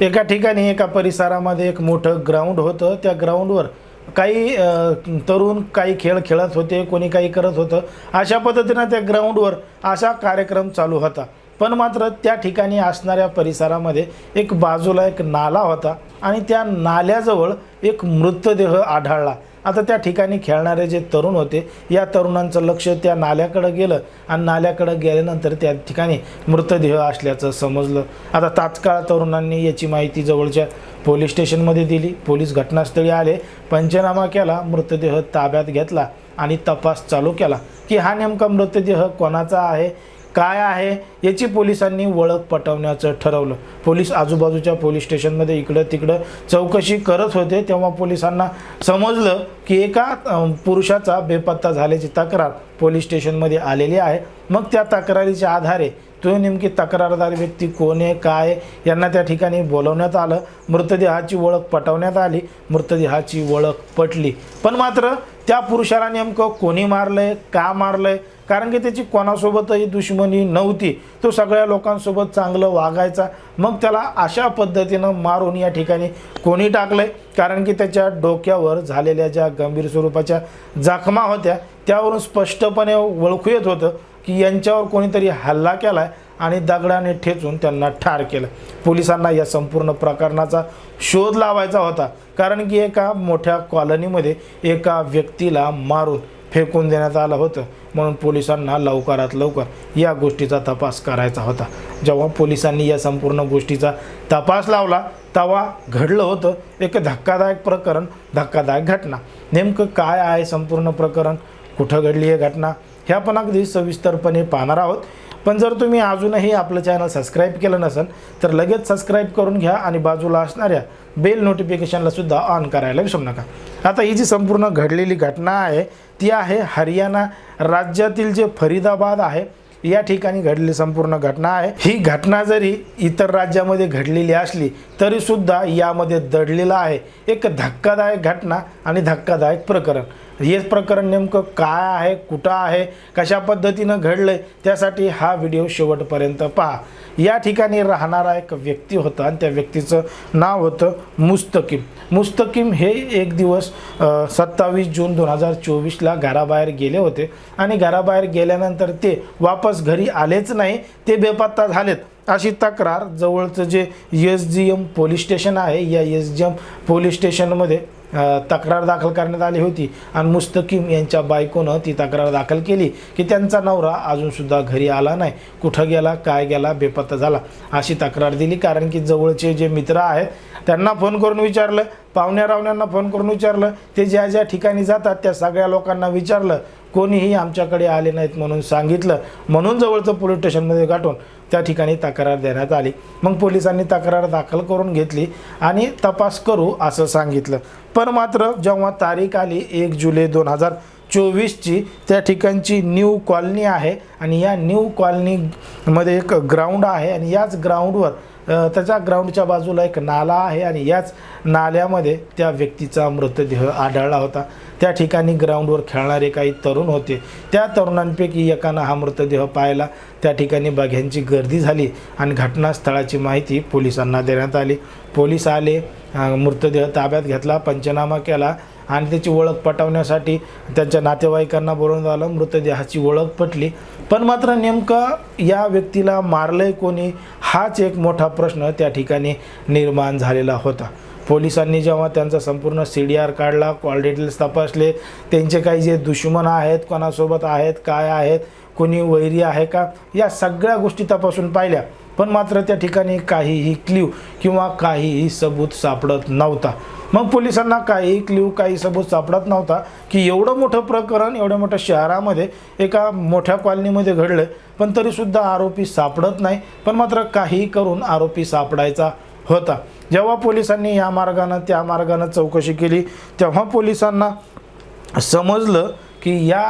एका ठिकाणी एका परिसरामध्ये एक मोठं ग्राउंड होतं. त्या ग्राउंडवर काही तरुण काही खेळ खेळत होते कोणी काही करत होतं. अशा पद्धतीनं त्या ग्राउंडवर असा कार्यक्रम चालू होता. पण मात्र त्या ठिकाणी असणाऱ्या परिसरामध्ये एक बाजूला एक नाला होता आणि त्या नाल्याजवळ एक मृतदेह आढळला. आता त्या ठिकाणी खेळणारे जे तरुण होते या तरुणांचं लक्ष त्या नाल्याकडं गेलं आणि नाल्याकडं गेल्यानंतर त्या ठिकाणी मृतदेह असल्याचं समजलं. आता तात्काळ तरुणांनी याची माहिती जवळच्या पोलीस स्टेशनमध्ये दिली. पोलीस घटनास्थळी आले पंचनामा केला मृतदेह ताब्यात घेतला आणि तपास चालू केला की हा नेमका मृतदेह कोणाचा आहे काय आहे याची पोलिसांनी ओळख पटवण्याचं ठरवलं. पोलीस आजूबाजूच्या पोलीस स्टेशनमध्ये इकडं तिकडं चौकशी करत होते तेव्हा पोलिसांना समजलं की एका पुरुषाचा बेपत्ता झाल्याची तक्रार पोलीस स्टेशनमध्ये आलेली आहे. मग त्या तक्रारीच्या आधारे तो नेमकी तक्रारदार व्यक्ती कोण आहे काय यांना त्या ठिकाणी बोलवण्यात आलं. मृतदेहाची ओळख पटवण्यात आली. मृतदेहाची ओळख पटली. पण मात्र त्या पुरुषाला नेमकं कोणी मारलंय का मारलंय? कारण की त्याची कोणासोबतही दुश्मनी नव्हती. तो सगळ्या लोकांसोबत चांगलं वागायचा. मग त्याला अशा पद्धतीनं मारून या ठिकाणी कोणी टाकलंय? कारण की त्याच्या डोक्यावर झालेल्या ज्या गंभीर स्वरूपाच्या जखमा होत्या त्यावरून स्पष्टपणे ओळखू येत होतं. की यांच्यावर कोणीतरी हल्ला केलाय आणि दगडाने ठेचून त्यांना ठार केलं पोलिसांना या संपूर्ण प्रकरणाचा शोध लावायचा होता. कारण की एका मोठ्या कॉलनीमध्ये एका व्यक्तीला मारून फेकून देण्यात आलं होतं. म्हणून पोलिसांना लवकरात लवकर या गोष्टीचा तपास करायचा होता. जेव्हा पोलिसांनी या संपूर्ण गोष्टीचा तपास लावला तेव्हा घडलं होतं एक धक्कादायक प्रकरण धक्कादायक घटना. नेमकं काय आहे संपूर्ण प्रकरण? कुठं घडली आहे घटना? ह्या पण अगदी सविस्तरपणे पाहणार आहोत. पण जर तुम्ही अजूनही आपलं चॅनल सबस्क्राईब केलं नसेल तर लगेच सबस्क्राईब करून घ्या आणि बाजूला असणाऱ्या बेल नोटिफिकेशनला सुद्धा ऑन करायला विसरू नका. आता ही जी संपूर्ण घडलेली घटना आहे ती आहे हरियाणा राज्यातील जे फरीदाबाद आहे या ठिकाणी घडलेली संपूर्ण घटना आहे. ही घटना जरी इतर राज्यामध्ये घडलेली असली तरीसुद्धा यामध्ये दडलेलं आहे. एक धक्कादायक घटना आणि धक्कादायक प्रकरण. हे प्रकरण नेमकं काय आहे कुठं आहे कशा पद्धतीनं घडलंय त्यासाठी हा व्हिडिओ शेवटपर्यंत पहा. या ठिकाणी राहणारा एक व्यक्ती होता आणि त्या व्यक्तीचं नाव होतं मुस्तकीम. मुस्तकीम हे एक दिवस सत्तावीस जून दोन हजार चोवीसला घराबाहेर गेले होते आणि घराबाहेर गेल्यानंतर ते वापस घरी आलेच नाही ते बेपत्ता झालेत. अशी तक्रार जवळचं जे S G M police station आहे या एस जी एम पोलीस स्टेशनमध्ये तक्रार दाखल करण्यात आली होती. आणि मुस्तकीम यांच्या बायकोनं ती तक्रार दाखल केली की त्यांचा नवरा अजूनसुद्धा घरी आला नाही. कुठं गेला काय गेला बेपत्ता झाला अशी तक्रार दिली. कारण की जवळचे जे मित्र आहेत त्यांना फोन करून विचारलं पाहुण्या रावण्यांना फोन करून विचारलं. ते ज्या ज्या ठिकाणी जातात त्या सगळ्या लोकांना विचारलं. कोणीही आमच्याकडे आले नाहीत म्हणून सांगितलं. म्हणून जवळचं पोलीस स्टेशनमध्ये गाठून त्या ठिकाणी तक्रार देण्यात आली. मग पोलिसांनी तक्रार दाखल करून घेतली आणि तपास करू असं सांगितलं. पण मात्र जेव्हा तारीख आली एक जुलै दोन हजार चोवीसची त्या ठिकाणची न्यू कॉलनी आहे आणि या न्यू कॉलनीमध्ये एक ग्राउंड आहे आणि याच ग्राउंडवर त्याच्या ग्राउंडच्या बाजूला एक नाला आहे आणि याच नाल्यामध्ये त्या व्यक्तीचा मृतदेह आढळला होता. त्या ठिकाणी ग्राउंडवर खेळणारे काही तरुण होते. त्या तरुणांपैकी एकानं हा मृतदेह पाहिला. त्या ठिकाणी बघ्यांची गर्दी झाली आणि घटनास्थळाची माहिती पोलिसांना देण्यात आली. पोलीस आले मृतदेह ताब्यात घेतला पंचनामा केला आणि त्याची ओळख पटवण्यासाठी त्यांच्या नातेवाईकांना बोलवण्यात आलं. मृतदेहाची ओळख पटली. पण मात्र नेमकं या व्यक्तीला मारलंय कोणी? हाच एक मोठा प्रश्न त्या ठिकाणी निर्माण झालेला होता. पोलिसांनी जेव्हा त्यांचा संपूर्ण सी डी आर काढला कॉल डिटेल्स तपासले त्यांचे काही जे दुश्मन आहेत कोणासोबत आहेत काय आहेत कोणी वैरी आहे का या सगळ्या गोष्टी तपासून पाहिल्या. पण मात्र त्या ठिकाणी काहीही क्ल्यू किंवा काहीही सबूत सापडत नव्हता. मग पोलिसांना काही क्ल्यू काही सबूत सापडत नव्हता की एवढं मोठं प्रकरण एवढ्या मोठ्या शहरामध्ये एका मोठ्या कॉलनीमध्ये घडलं पण तरीसुद्धा आरोपी सापडत नाही. पण मात्र काही करून आरोपी सापडायचा होता. जेव्हा पोलिसांनी या मार्गानं त्या मार्गानं चौकशी केली तेव्हा पोलिसांना समजलं की या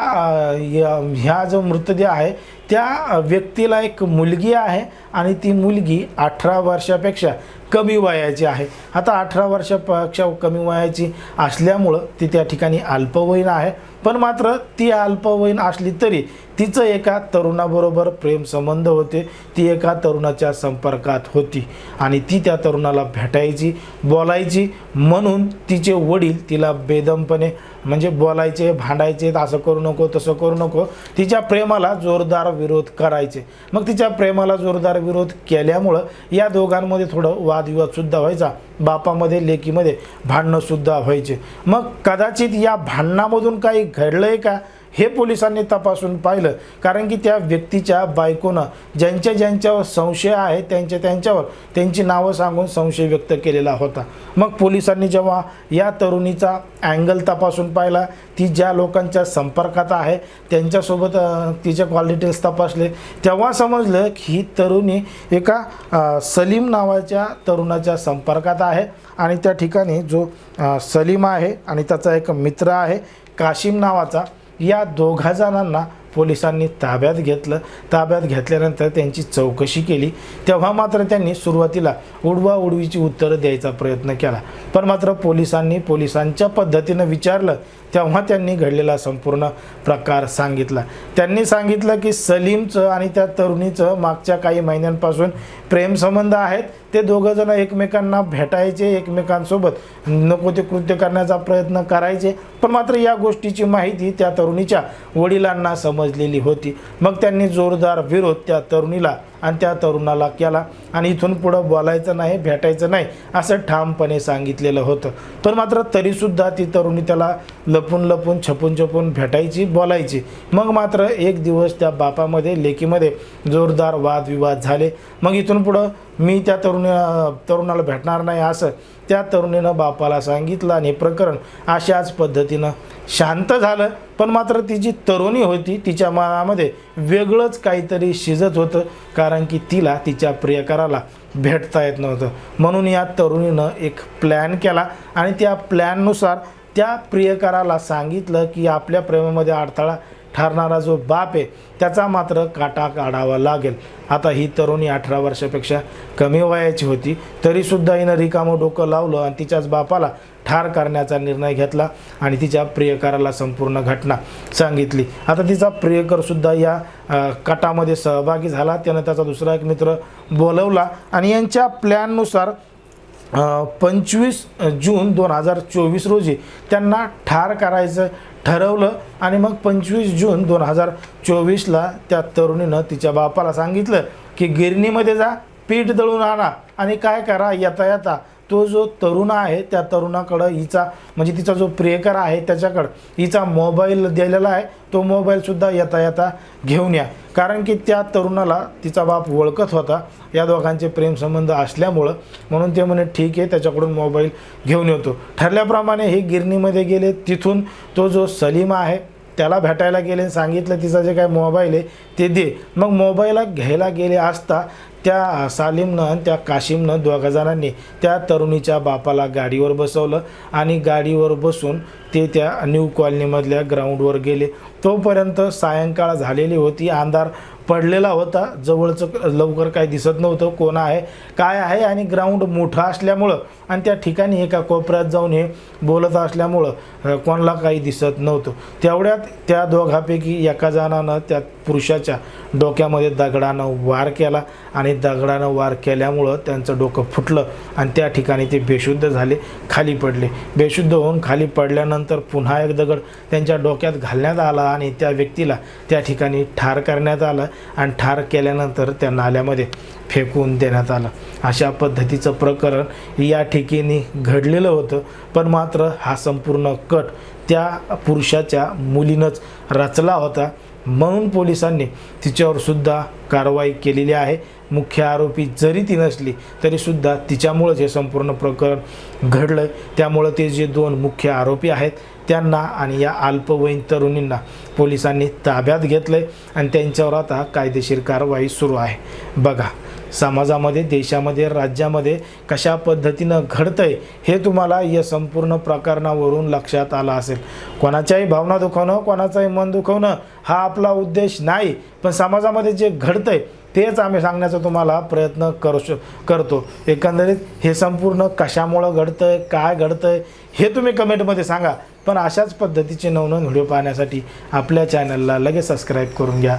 ह्या जो मृतदेह आहे त्या व्यक्तीला एक मुलगी आहे आणि ती मुलगी अठरा वर्षापेक्षा कमी वयाची आहे. आता अठरा वर्षापेक्षा कमी वयाची असल्यामुळं ती त्या ठिकाणी अल्पवयीन आहे. पण मात्र ती अल्पवयीन असली तरी तिचं एका तरुणाबरोबर प्रेमसंबंध होते. ती एका तरुणाच्या संपर्कात होती आणि ती त्या तरुणाला भेटायची बोलायची म्हणून तिचे वडील तिला बेदमपणे म्हणजे बोलायचे भांडायचे असं करू नको तसं करू नको तिच्या प्रेमाला जोरदार विरोध करायचे. मग तिच्या प्रेमाला जोरदार विरोध केल्यामुळं या दोघांमध्ये थोडं वादविवादसुद्धा व्हायचा. बापामध्ये लेकीमध्ये भांडणंसुद्धा व्हायचे. मग कदाचित या भांडणामधून काही घडलं आहे का? हे पोलिसांनी तपासून पाहिलं. कारण की त्या व्यक्तीच्या बायकोनं ज्यांच्या ज्यांच्यावर संशय आहे त्यांच्या त्यांच्यावर त्यांची नावं सांगून संशय व्यक्त केलेला होता. मग पोलिसांनी जेव्हा या तरुणीचा अँगल तपासून पाहिला ती ज्या लोकांच्या संपर्कात आहे त्यांच्यासोबत तिचे कॉल डिटेल्स तपासले तेव्हा समजलं की ही तरुणी एका सलीम नावाच्या तरुणाच्या संपर्कात आहे आणि त्या ठिकाणी जो सलीम आहे आणि त्याचा एक मित्र आहे काशिम नावाचा या दोघा जणांना पोलिसांनी ताब्यात घेतलं. ताब्यात घेतल्यानंतर त्यांची चौकशी केली. तेव्हा मात्र त्यांनी सुरुवातीला उडवा उडवीची उत्तरं द्यायचा प्रयत्न केला. पण मात्र पोलिसांनी पोलिसांच्या पद्धतीनं विचारलं तेव्हा त्यांनी घडलेला संपूर्ण प्रकार सांगितला. त्यांनी सांगितलं की सलीमचं आणि त्या तरुणीचं मागच्या काही महिन्यांपासून प्रेमसंबंध आहेत. ते दोघं जण एकमेकांना भेटायचे एकमेकांसोबत नको ते कृत्य करण्याचा प्रयत्न करायचे. पण मात्र या गोष्टीची माहिती त्या तरुणीच्या वडिलांना समजलेली होती. मग त्यांनी जोरदार विरोध त्या तरुणीला आणि त्या तरुणाला केला. आणि इथून पुढं बोलायचं नाही भेटायचं नाही असं ठामपणे सांगितलेलं होतं. पण मात्र तरीसुद्धा ती तरुणी त्याला लपून लपून छपून छपून भेटायची बोलायची. मग मात्र एक दिवस त्या बापामध्ये लेकीमध्ये जोरदार वादविवाद झाले. मग इथून पुढं मी त्या तरुणी तरुणाला भेटणार नाही असं त्या तरुणीनं बापाला सांगितलं. आणि हे प्रकरण अशाच पद्धतीनं शांत झालं. पण मात्र ती जी तरुणी होती तिच्या मनामध्ये वेगळंच काहीतरी शिजत होतं. कारण कारण की तिला तिच्या प्रियकराला भेटता येत नव्हतं. म्हणून या तरुणीनं एक प्लॅन केला आणि त्या प्लॅननुसार त्या प्रियकराला सांगितलं की आपल्या प्रेमामध्ये अडथळा ठरणारा जो बाप आहे त्याचा मात्र काटा काढावा लागेल. आता ही तरुणी अठरा वर्षापेक्षा कमी वयाची होती तरीसुद्धा हिनं रिकामं डोकं लावलं आणि तिच्याच बापाला ठार करण्याचा निर्णय घेतला आणि तिच्या प्रियकराला संपूर्ण घटना सांगितली. आता तिचा प्रियकरसुद्धा या कटामध्ये सहभागी झाला. त्यानं त्याचा दुसरा एक मित्र बोलवला आणि यांच्या प्लॅननुसार पंचवीस जून दोन हजार चोवीस रोजी त्यांना ठार करायचं ठरवलं आणि मग पंचवीस जून दोन हजार चोवीसला त्या तरुणीनं तिच्या बापाला सांगितलं की गिरणीमध्ये जा पीठ दळून आणा आणि काय करा येता येता तो जो तरुण आहे त्या तरुणाकडं हिचा म्हणजे तिचा जो प्रियकर आहे त्याच्याकडं हिचा मोबाईल दिलेला आहे तो मोबाईलसुद्धा येता येता घेऊन या. कारण की त्या तरुणाला तिचा बाप ओळखत होता. या दोघांचे प्रेमसंबंध असल्यामुळं म्हणून ते म्हणे ठीक आहे त्याच्याकडून मोबाईल घेऊन येतो. ठरल्याप्रमाणे हे गिरणीमध्ये गेले. तिथून तो जो सलीम आहे त्याला भेटायला गेले आणि सांगितलं तिचा जे काय मोबाईल आहे ते दे. मग मोबाईल घ्यायला गेले असता त्या सालीमनं आणि त्या काशिमनं दोघा जणांनी त्या तरुणीच्या बापाला गाडीवर बसवलं आणि गाडीवर बसून ते त्या न्यू कॉलनीमधल्या ग्राउंडवर गेले. तोपर्यंत सायंकाळ झालेली होती. अंधार पडलेला होता. जवळचं लवकर काय दिसत नव्हतं कोण आहे काय आहे आणि ग्राउंड मोठं असल्यामुळं आणि त्या ठिकाणी एका कोपऱ्यात जाऊन हे बोलत असल्यामुळं कोणाला काही दिसत नव्हतं. तेवढ्यात त्या दोघापैकी एका जणानं त्या पुरुषाच्या डोक्यामध्ये दगडानं वार केला आणि दगडानं वार केल्यामुळं त्यांचं डोकं फुटलं आणि त्या ठिकाणी ते बेशुद्ध झाले खाली पडले. बेशुद्ध होऊन खाली पडल्यानंतर पुन्हा एक दगड त्यांच्या डोक्यात घालण्यात आला आणि त्या व्यक्तीला त्या ठिकाणी ठार करण्यात आलं आणि ठार केल्यानंतर त्या नाल्यामध्ये फेकून देण्यात आलं. अशा पद्धतीचं प्रकरण या ठिकाणी घडलेलं होतं पण मात्र हा संपूर्ण कट त्या पुरुषाच्या मुलीनंच रचला होता. म्हणून पोलिसांनी तिच्यावरसुद्धा कारवाई केलेली आहे. मुख्य आरोपी जरी ती नसली तरीसुद्धा तिच्यामुळंच हे संपूर्ण प्रकरण घडलं त्यामुळं ते जे दोन मुख्य आरोपी आहेत त्यांना आणि या अल्पवयीन तरुणींना पोलिसांनी ताब्यात घेतलं आहे आणि त्यांच्यावर आता कायदेशीर कारवाई सुरू आहे. बघा समाजामध्ये देशामध्ये राज्यामध्ये कशा पद्धतीनं घडतंय हे तुम्हाला या संपूर्ण प्रकरणावरून लक्षात आलं असेल. कोणाच्याही भावना दुखवणं कोणाचंही मन दुखवणं हा आपला उद्देश नाही. पण समाजामध्ये जे घडतंय तेच आम्ही सांगण्याचा तुम्हाला प्रयत्न करू श करतो. एकंदरीत हे संपूर्ण कशामुळं घडतं आहे काय घडतं आहे हे तुम्ही कमेंटमध्ये सांगा. पण अशाच पद्धतीचे नवनवीन व्हिडिओ पाहण्यासाठी आपल्या चॅनलला लगेच सबस्क्राईब करून घ्या.